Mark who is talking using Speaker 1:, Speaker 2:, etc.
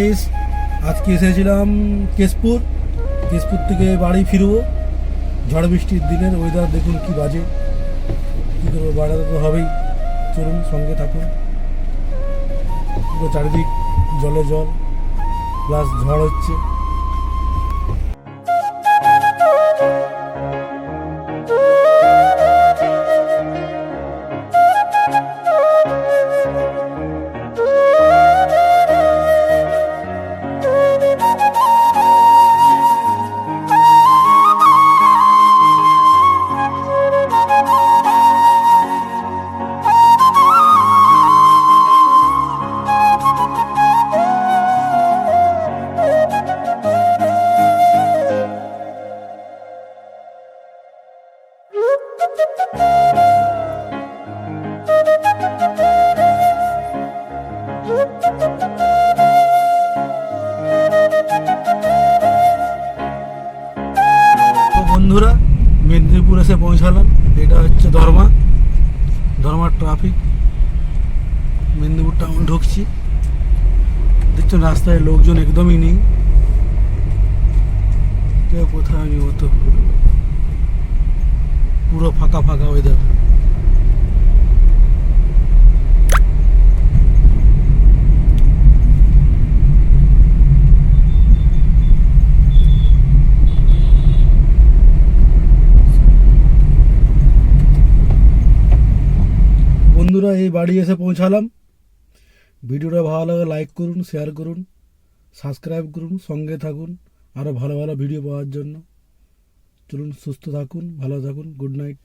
Speaker 1: Guys আজকে এসেছিলাম কেশপুর। কেশপুর থেকে বাড়ি ফিরবো। ঝড় বৃষ্টির দিনের ওয়েদার দেখুন কি বাজে। কী করব, বাড়াতে তো হবেই। চলুন, সঙ্গে থাকুন। পুরো চারিদিক জলে জল প্লাস ঝড় হচ্ছে। বন্ধুরা, মেদিনীপুর এসে পৌঁছালাম। এটা হচ্ছে ধর্মা। ধর্মার ট্রাফিক মেদিনীপুর টাউন ঢুকছি। দেখছেন রাস্তায় লোকজন একদমই নেই। কেউ কোথায় নেই হতো পুরো ফাঁকা ফাঁকা ওয়েদার বন্ধুরা, এই বাড়ি এসে পৌঁছালাম। ভিডিওটা ভালো লাগে লাইক করুন শেয়ার করুন সাবস্ক্রাইব করুন, সঙ্গে থাকুন আরও ভালো ভালো ভিডিও পাওয়ার জন্য। চলুন, সুস্থ থাকুন, ভালো থাকুন গুড নাইট